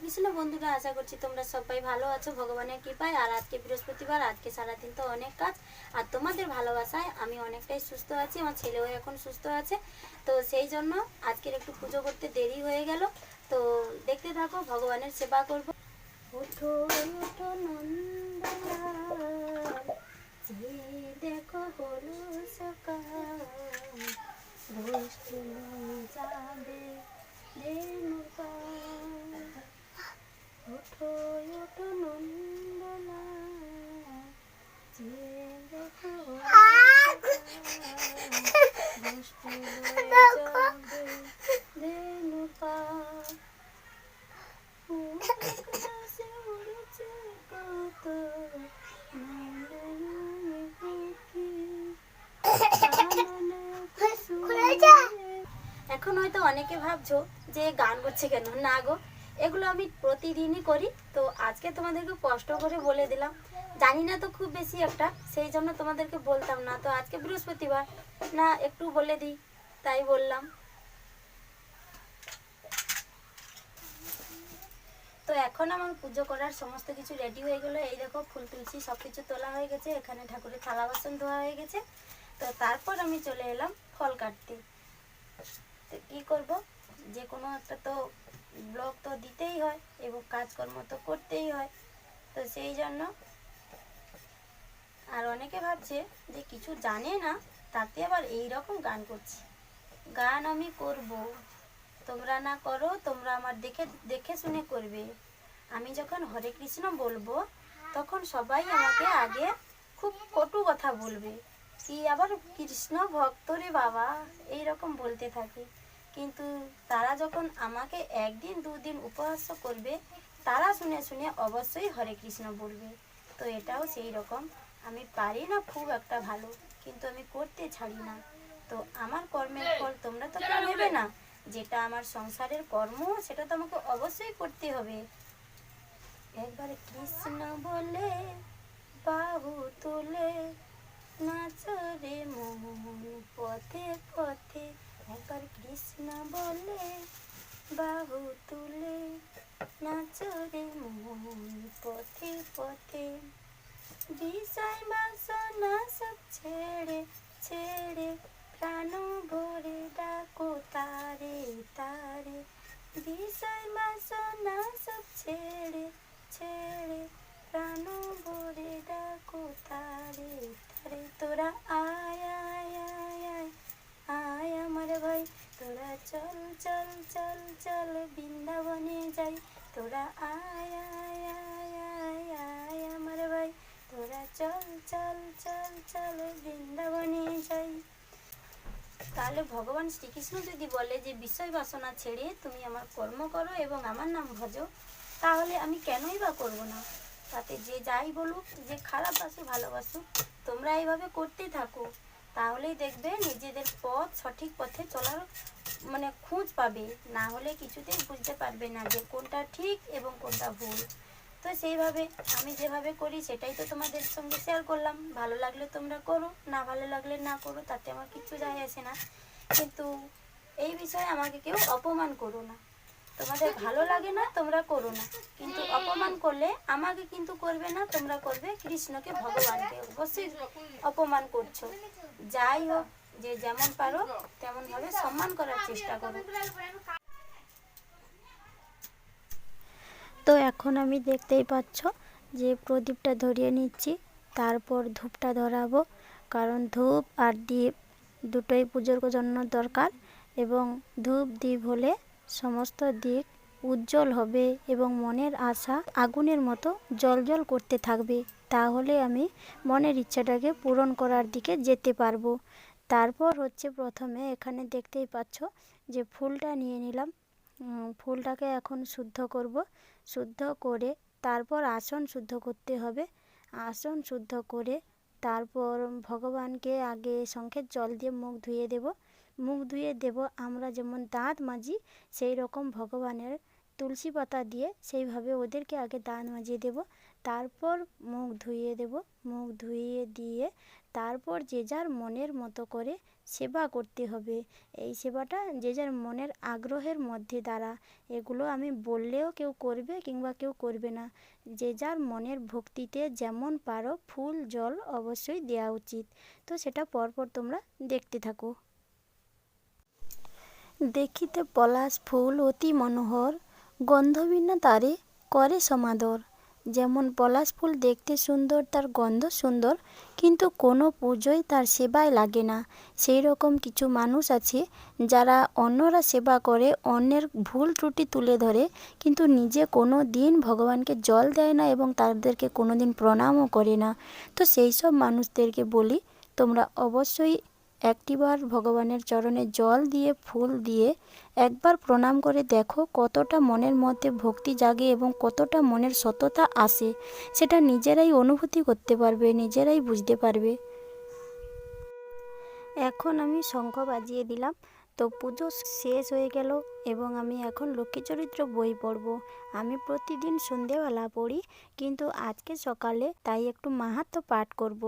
কৃষ্ণ বন্ধুরা, আশা করছি তোমরা সবাই ভালো আছো, ভগবানের কৃপায়। আর আজকে বৃহস্পতিবার, আজকে সারাদিন তো অনেক কাজ। আর তোমাদের ভালোবাসায় আমি অনেকটাই সুস্থ আছি, আমার ছেলেও এখন সুস্থ আছে। তো সেই জন্য আজকের একটু পুজো করতে দেরি হয়ে গেল। তো দেখতে থাকো, ভগবানের সেবা করব। ওঠো ওঠো দেখো সকাল বৃষ্টি যাবে রেণুকাল ওঠো ওঠো নন্দলা যে দেখো বৃষ্টি যাবে রেণুকাল আকাশে উড়েছে কত নন্দনে পাখি আননে কুসুমে এখন হয়তো অনেকে ভাবছ যে গান করছে কেন? না গো, এগুলো আমি প্রতিদিনই করি। তো আজকে তোমাদেরকে কষ্ট করে বলে দিলাম। জানি না তো খুব বেশি একটা, সেই জন্য তোমাদেরকে বলতাম না। তো আজকে বৃহস্পতিবার, না, একটু বলে দিই, তাই বললাম। তো এখন আমার পুজো করার সমস্ত কিছু রেডি হয়ে গেলো। এই দেখো, ফুল তুলসী সব কিছু তোলা হয়ে গেছে। এখানে ঠাকুরের থালা বাসন ধোয়া হয়ে গেছে। তো তারপর আমি চলে এলাম ফল কাটতে। তো কী করব? যে কোনো একটা তো ব্লগ তো দিতেই হয় এবং কাজকর্ম তো করতেই হয়। তো সেই জন্য আর অনেকে ভাবছে যে কিছু জানে না, তাতে আবার এই রকম গান করছি। গান আমি করব। তোমরা না করো, তোমরা আমার দেখে দেখে শুনে করবে। আমি যখন হরে কৃষ্ণ বলব, তখন সবাই আমাকে আগে খুব কটু কথা বলবে। কি আবার কৃষ্ণ ভক্ত রে বাবা? এই রকম বলতে থাকে। কিন্তু তারা যখন আমাকে একদিন দুদিন উপহাস করবে তারা শুনে শুনে অবশ্যই হরে কৃষ্ণ বলবে। তো এটাও সেই রকম। আমি পারি না খুব একটা ভালো কিন্তু আমি করতে ছাড়ি না। তো আমার কর্মের ফল তোমরা তো কেউ নেবে না। যেটা আমার সংসারের কর্ম সেটা তো আমাকে অবশ্যই করতে হবে। একবার কৃষ্ণ বলে বাহু তুলে নাচরে মন পথে পথে একবার কৃষ্ণ বলে, বাহু তুলে নাচরে মন পথে পথে। বিষয় বাসনা সব ছেড়ে ছেড়ে প্রাণ ভরে ডাকো তারে তারে বিষয় বাসনা সব ছেড়ে ছেড়ে প্রাণ ভরে ডাকো তারে তারে তোরা আয় আয় আয় আয় আয় আমার ভাই তোরা চল চল চল চল বৃন্দাবনে যাই তোরা আয় আয় আয় আয় আয় আমার ভাই তোরা চল চল চল চল বৃন্দাবনে যাই তাহলে ভগবান শ্রীকৃষ্ণ যদি বলে যে বিষয় বাসনা ছেড়ে তুমি আমার কর্ম করো এবং আমার নাম ভজো, তাহলে আমি কেনই বা করব না? তাতে যে যাই বলুক, যে খারাপ বাসে ভালোবাসুক তোমরা এইভাবে করতে থাকো। তাহলেই দেখবে নিজেদের পথ সঠিক পথে চলার মানে খোঁজ পাবে। না হলে কিছুতেই বুঝতে পারবে না যে কোনটা ঠিক এবং কোনটা ভুল। তো সেইভাবে আমি যেভাবে করি সেটাই তো তোমাদের সঙ্গে শেয়ার করলাম। ভালো লাগলে তোমরা করো, না ভালো লাগলে না করো, তাতে আমার কিচ্ছু যায় আসে না। কিন্তু এই বিষয়ে আমাকে কেউ অপমান করো না। তোমাদের ভালো লাগে না, তোমরা করো না। কিন্তু অপমান করলে আমাকে কিন্তু করবে না, তোমরা করবে কৃষ্ণকে, ভগবানকে। অবশ্যই অপমান করছ। যাই হোক, যে যেমন পারো, তেমনভাবে সম্মান করার চেষ্টা করো। তো এখন আমি দেখতেই পাচ্ছ যে প্রদীপটা ধরিয়ে নিচ্ছি, তারপর ধূপটা ধরাবো, কারণ ধূপ আর দ্বীপ দুটোই পুজোর জন্য দরকার এবং ধূপ দ্বীপ হলে সমস্ত দিক উজ্জ্বল হবে এবং মনের আশা আগুনের মতো জল করতে থাকবে। তাহলে আমি মনের ইচ্ছাটাকে পূরণ করার দিকে যেতে পারব। তারপর হচ্ছে প্রথমে এখানে দেখতেই পাচ্ছ যে ফুলটা নিয়ে নিলাম। ফুলটাকে এখন শুদ্ধ করব। শুদ্ধ করে তারপর আসন শুদ্ধ করতে হবে। আসন শুদ্ধ করে তারপর ভগবানকে আগে শঙ্খের জল দিয়ে মুখ ধুয়ে দেব। মুখ ধুয়ে দেব, আমরা যেমন দাঁত মাজি, সেই রকম ভগবানের তুলসী পাতা দিয়ে সেইভাবে ওদেরকে আগে দাঁত মাজিয়ে দেব। তারপর মুখ ধুইয়ে দেব। মুখ ধুইয়ে দিয়ে তারপর যে যার মনের মতো করে সেবা করতে হবে। এই সেবাটা যে যার মনের আগ্রহের মধ্যে দ্বারা। এগুলো আমি বললেও কেউ করবে কিংবা কেউ করবে না। যে যার মনের ভক্তিতে যেমন পারো ফুল, জল অবশ্যই দেওয়া উচিত। তো সেটা পরপর তোমরা দেখতে থাকো। দেখিতে পলাশ ফুল অতি মনোহর গন্ধবিনা তারে করে সমাদর। যেমন পলাশ ফুল দেখতে সুন্দর, তার গন্ধ সুন্দর, কিন্তু কোনো পুজোয় তার সেবায় লাগে না। সেই রকম কিছু মানুষ আছে যারা অন্যরা সেবা করে, অন্যের ভুল ত্রুটি তুলে ধরে, কিন্তু নিজে কোনো দিন ভগবানকে জল দেয় না এবং তাদেরকে কোনো দিন প্রণামও করে না। তো সেই সব মানুষদেরকে বলি, তোমরা অবশ্যই একটিবার ভগবানের চরণে জল দিয়ে, ফুল দিয়ে একবার প্রণাম করে দেখো কতটা মনের মধ্যে ভক্তি জাগে এবং কতটা মনের সততা আসে। সেটা নিজেরাই অনুভূতি করতে পারবে, নিজেরাই বুঝতে পারবে। এখন আমি শঙ্খ বাজিয়ে দিলাম। তো পুজো শেষ হয়ে গেল এবং আমি এখন লক্ষ্মী চরিত্র বই পড়ব। আমি প্রতিদিন সন্ধেবেলা পড়ি, কিন্তু আজকে সকালে তাই একটু মাহাত্ম পাঠ করব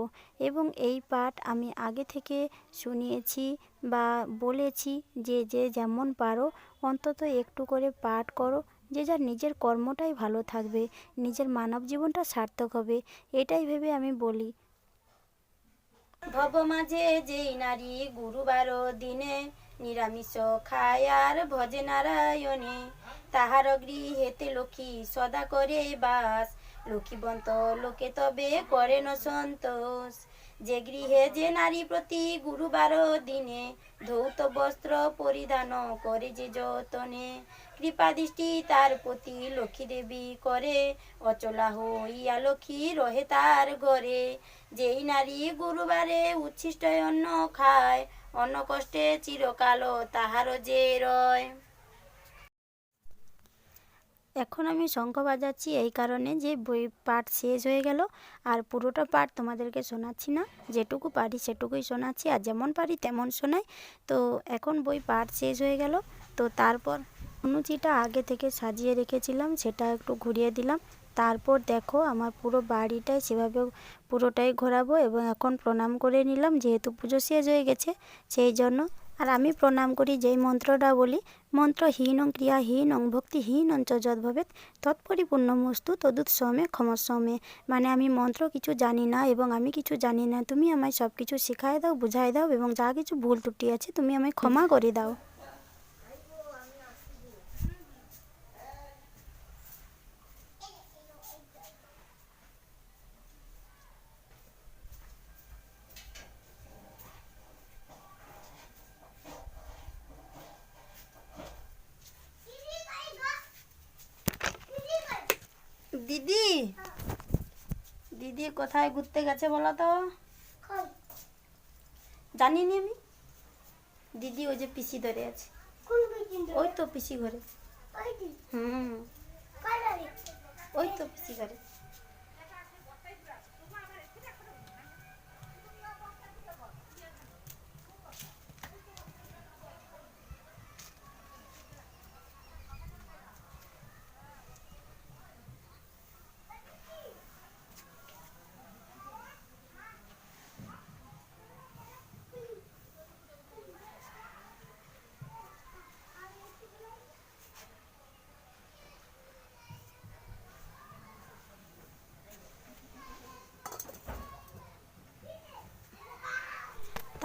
এবং এই পাঠ আমি আগে থেকে শুনিয়েছি বা বলেছি যে যে যেমন পারো অন্তত একটু করে পাঠ করো, যে যার নিজের কর্মটাই ভালো থাকবে, নিজের মানব জীবনটা সার্থক হবে, এটাই ভেবে আমি বলি। ভব মাঝে যেই নারী গুরুবার দিনে নিরামিষ খায় আর ভজে নারায়ণে। তাহার গৃহেতে লক্ষ্মী সদা করে বাস। লক্ষ্মীবন্ত লোকে তবে করেন সন্তোষ। যে গৃহে যে নারী প্রতি গুরুবার দিনে ধৌত বস্ত্র পরিধান করে যে যতনে, কৃপা দৃষ্টি তার প্রতি লক্ষ্মী দেবী করে। অচলা হইয়া লক্ষ্মী রহে তার ঘরে। যেই নারী গুরুবারে উচ্ছিষ্ট অন্ন খায় অন্ন কষ্টে চিরকাল তাহারও যে রয়। এখন আমি শঙ্খ বাজাচ্ছি এই কারণে যে বই পাঠ শেষ হয়ে গেল। আর পুরোটা পাঠ তোমাদেরকে শোনাচ্ছি না। যেটুকু পারি সেটুকুই শোনাচ্ছি। আর যেমন পারি তেমন শোনাই। তো এখন বই পাঠ শেষ হয়ে গেল। তো তারপর অনুচিটা আগে থেকে সাজিয়ে রেখেছিলাম। সেটা একটু ঘুরিয়ে দিলাম। তারপর দেখো আমার পুরো বাড়িটাই সেভাবে পুরোটাই ঘোরাবো এবং এখন প্রণাম করে নিলাম, যেহেতু পুজো শেষ হয়ে গেছে, সেই জন্য। আর আমি প্রণাম করি যেই মন্ত্রটা বলি মন্ত্রহীনং ক্রিয়াহীনং ভক্তিহীনং চ যদ্ভবেত তৎপরিপূর্ণমস্তু তদুৎসমে ক্ষমস্বমে মানে আমি মন্ত্র কিছু জানি না এবং আমি কিছু জানি না, তুমি আমায় সব কিছু শেখায় দাও বুঝাই দাও এবং যা কিছু ভুল ত্রুটি আছে, তুমি আমায় ক্ষমা করে দাও দিদি দিদি কোথায় ঘুরতে গেছে বলো তো? জানিনি আমি। দিদি ওই যে পিসি ধরে আছে। ওই তো পিসি ঘরে। হুম। ওই তো পিসি ঘরে।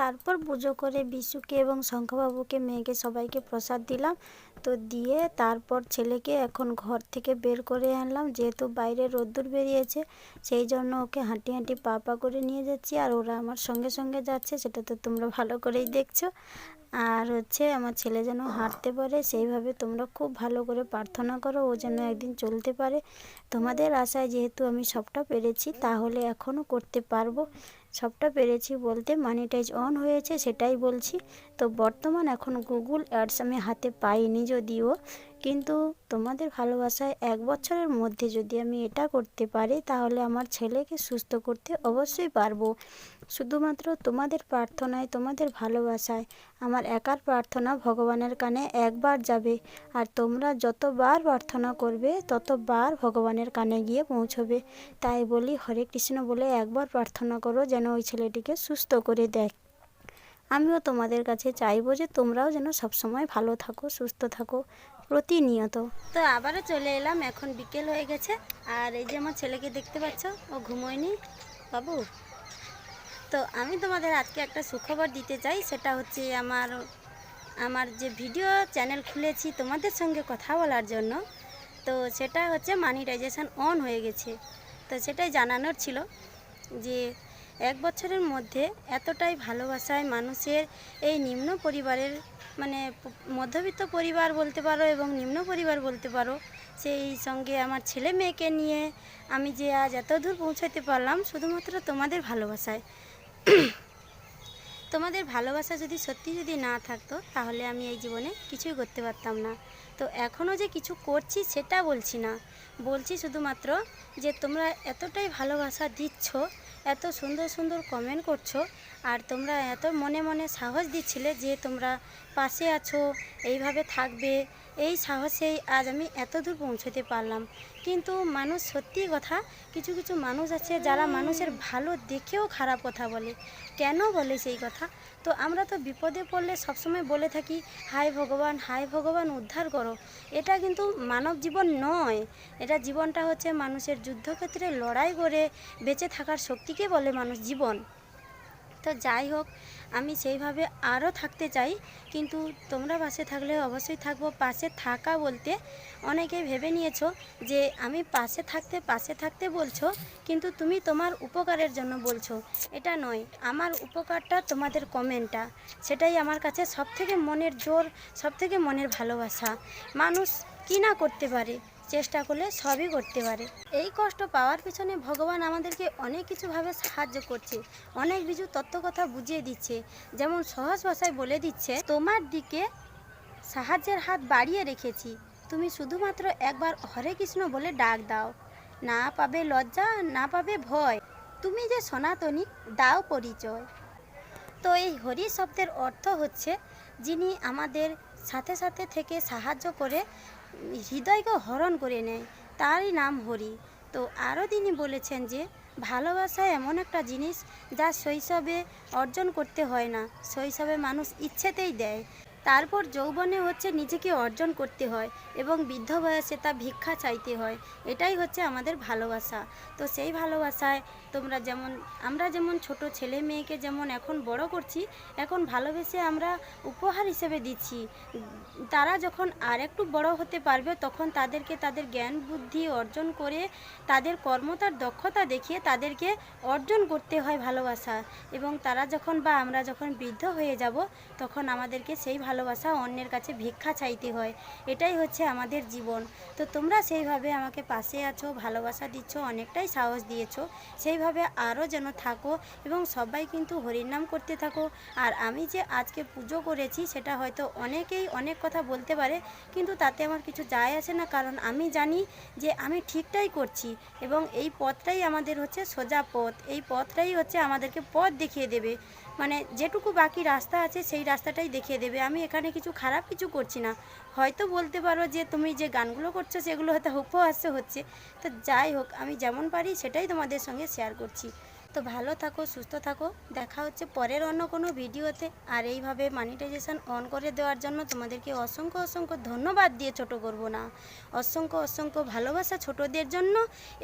তারপর পুজো করে বিশুকে এবং শঙ্খবাবুকে, মেয়েকে সবাইকে প্রসাদ দিলাম। তো দিয়ে তারপর ছেলেকে এখন ঘর থেকে বের করে আনলাম। যেহেতু বাইরে রোদ্দুর বেরিয়েছে, সেই জন্য ওকে হাঁটি হাঁটি পা পা করে নিয়ে যাচ্ছি। আর ওরা আমার সঙ্গে সঙ্গে যাচ্ছে, সেটা তো তোমরা ভালো করেই দেখছ। আর হচ্ছে আমার ছেলে যেন হাঁটতে পারে, সেইভাবে তোমরা খুব ভালো করে প্রার্থনা করো, ও যেন একদিন চলতে পারে। তোমাদের আশায় যেহেতু আমি সবটা পেরেছি, তাহলে এখনও করতে পারব। সবটা পেরেছি বলতে মানিটাইজ অন হয়েছে সেটাই বলছি। তো বর্তমান এখন গুগল অ্যাডস আমি হাতে পাইনি যদিও, কিন্তু তোমাদের ভালোবাসায় এক বছরের মধ্যে যদি আমি এটা করতে পারি, তাহলে আমার ছেলেকে সুস্থ করতে অবশ্যই পারব। শুধুমাত্র তোমাদের প্রার্থনায়, তোমাদের ভালোবাসায়। আমার একার প্রার্থনা ভগবানের কানে একবার যাবে, আর তোমরা যতবার প্রার্থনা করবে, ততবার ভগবানের কানে গিয়ে পৌঁছবে। তাই বলি, হরে কৃষ্ণ বলে একবার প্রার্থনা করো যেন ওই ছেলেটিকে সুস্থ করে দেয় আমিও তোমাদের কাছে চাইব যে তোমরাও যেন সবসময় ভালো থাকো, সুস্থ থাকো প্রতিনিয়ত। তো আবারও চলে এলাম, এখন বিকেল হয়ে গেছে, আর এই যে আমার ছেলেকে দেখতে পাচ্ছ, ও ঘুমোয়নি। বাবু তো আমি তোমাদের আজকে একটা সুখবর দিতে চাই, সেটা হচ্ছে আমার আমার যে ভিডিও চ্যানেল খুলেছি তোমাদের সঙ্গে কথা বলার জন্য, তো সেটা হচ্ছে মানিটাইজেশন অন হয়ে গেছে। তো সেটাই জানানোর ছিল যে এক বছরের মধ্যে এতটাই ভালোবাসায় মানুষের এই নিম্ন পরিবারের মানে মধ্যবিত্ত পরিবার বলতে পারো এবং নিম্ন পরিবার বলতে পারো, সেই সঙ্গে আমার ছেলে মেয়েকে নিয়ে আমি যে আজ এত দূর পৌঁছাতে পারলাম, শুধুমাত্র তোমাদের ভালোবাসায়। তোমাদের ভালোবাসা যদি সত্যি যদি না থাকতো, তাহলে আমি এই জীবনে কিছুই করতে পারতাম না। তো এখনও যে কিছু করছি সেটা বলছি না। বলছি শুধুমাত্র যে তোমরা এতটাই ভালোবাসা দিচ্ছ, এত সুন্দর সুন্দর কমেন্ট করছ, আর তোমরা এত মনে মনে সাহস দিচ্ছিলে যে তোমরা পাশে আছো, এইভাবে থাকবে এই সাহসেই আজ আমি এত দূর পৌঁছতে পারলাম। কিন্তু মানুষ সত্যি কথা, কিছু কিছু মানুষ আছে যারা মানুষের ভালো দেখেও খারাপ কথা বলে। কেন বলে সেই কথা? তো আমরা তো বিপদে পড়লে সবসময় বলে থাকি হায় ভগবান হায় ভগবান, উদ্ধার করো। এটা কিন্তু মানব জীবন নয়। এটা জীবনটা হচ্ছে মানুষের যুদ্ধক্ষেত্রে লড়াই করে বেঁচে থাকার শক্তিকে বলে মানুষ জীবন। তো যাই হোক, আমি সেইভাবে আরও থাকতে চাই। কিন্তু তোমরা পাশে থাকলে অবশ্যই থাকব। পাশে থাকা বলতে অনেকে ভেবে নিয়েছো যে আমি পাশে থাকতে পাশে থাকতে বলছো, কিন্তু তুমি তোমার উপকারের জন্য বলছো। এটা নয়, আমার উপকারটা তোমাদের কমেন্টটা। সেটাই আমার কাছে সবথেকে মনের জোর, সবথেকে মনের ভালোবাসা। মানুষ কি না করতে পারে? চেষ্টা করলে সবই করতে পারে। এই কষ্ট পাওয়ার পিছনে ভগবান আমাদেরকে অনেক কিছুভাবে সাহায্য করছে। অনেক কিছু তত্ত্ব কথা বুঝিয়ে দিচ্ছে। যেমন সহজ ভাষায় বলে দিচ্ছে, তোমার দিকে সাহায্যের হাত বাড়িয়ে রেখেছি। তুমি শুধুমাত্র একবার হরে কৃষ্ণ বলে ডাক দাও। না পাবে লজ্জা, না পাবে ভয়। তুমি যে সনাতনী, দাও পরিচয়। তো এই হরি শব্দের অর্থ হচ্ছে, যিনি আমাদের সাথে সাথে থেকে সাহায্য করে হৃদয়কে হরণ করে নেয়। তারই নাম হরি। তো আরও তিনি বলেছেন যে, ভালোবাসা এমন একটা জিনিস যা শৈশবে অর্জন করতে হয় না। শৈশবে মানুষ ইচ্ছেতেই দেয়। তারপর যৌবনে হচ্ছে নিজেকে অর্জন করতে হয় এবং বৃদ্ধ বয়সে তা ভিক্ষা চাইতে হয়। এটাই হচ্ছে আমাদের ভালোবাসা। তো সেই ভালোবাসায় তোমরা যেমন, আমরা যেমন ছোট ছেলে মেয়েকে যেমন এখন বড় করছি, এখন ভালোবেসে আমরা উপহার হিসেবে দিচ্ছি। তারা যখন আর একটু বড় হতে পারবে তখন তাদেরকে তাদের জ্ঞান, বুদ্ধি অর্জন করে তাদের কর্মতার দক্ষতা দেখিয়ে তাদেরকে অর্জন করতে হয় ভালোবাসা। এবং তারা যখন বা আমরা যখন বৃদ্ধ হয়ে যাব তখন আমাদেরকে সেই ভালোবাসা অন্যের কাছে ভিক্ষা চাইতে হয়। এটাই হচ্ছে আমাদের জীবন। তো তোমরা সেইভাবে আমাকে পাশে আছো, ভালোবাসা দিচ্ছ, অনেকটাই সাহস দিয়েছ। সেইভাবে আরও যেন থাকো এবং সবাই কিন্তু হরিনাম করতে থাকো। আর আমি যে আজকে পুজো করেছি, সেটা হয়তো অনেকেই অনেক কথা বলতে পারে, কিন্তু তাতে আমার কিছু যায় আসে না। কারণ আমি জানি যে আমি ঠিকটাই করছি এবং এই পথটাই আমাদের হচ্ছে সোজা পথ। এই পথটাই হচ্ছে আমাদেরকে পথ দেখিয়ে দেবে। মানে যেটুকু বাকি রাস্তা আছে সেই রাস্তাটাই দেখিয়ে দেবে। আমি এখানে কিছু খারাপ কিছু করছি না। হয়তো বলতে পারো যে তুমি যে গানগুলো করছ সেগুলো হয়তো হুপ উপহাস্য হচ্ছে। তো যাই হোক, আমি যেমন পারি সেটাই তোমাদের সঙ্গে শেয়ার করছি। তো ভালো থাকো, সুস্থ থাকো। দেখা হচ্ছে পরের অন্য কোনো ভিডিওতে। আর এইভাবে মনিটাইজেশন অন করে দেওয়ার জন্য তোমাদেরকে অসংখ্য অসংখ্য ধন্যবাদ দিয়ে ছোট করব না। অসংখ্য অসংখ্য ভালোবাসা ছোটদের জন্য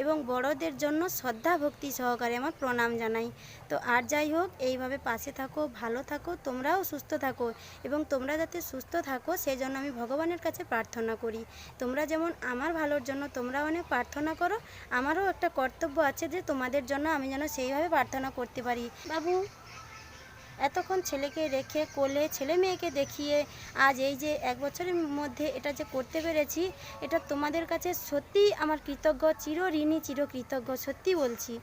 এবং বড়দের জন্য শ্রদ্ধা, ভক্তি সহকারে আমার প্রণাম জানাই। তো আর যাই হোক, এইভাবে পাশে থাকো, ভালো থাকো, তোমরাও সুস্থ থাকো এবং তোমরা যাতে সুস্থ থাকো সেই জন্য আমি ভগবানের কাছে প্রার্থনা করি। তোমরা যেমন আমার ভালোর জন্য তোমরা অনেক প্রার্থনা করো, আমারও একটা কর্তব্য আছে যে তোমাদের জন্য আমি যেন সেইভাবে প্রার্থনা করতে পারি? বাবু, এতক্ষণ ছেলেকে রেখে কোলে ছেলে মেয়েকে দেখিয়ে আজ এই যে এক বছরের মধ্যে এটা যে করতে পেরেছি, এটা তোমাদের কাছে সত্যিই আমার কৃতজ্ঞ চির ঋণী চির কৃতজ্ঞ সত্যি বলছি।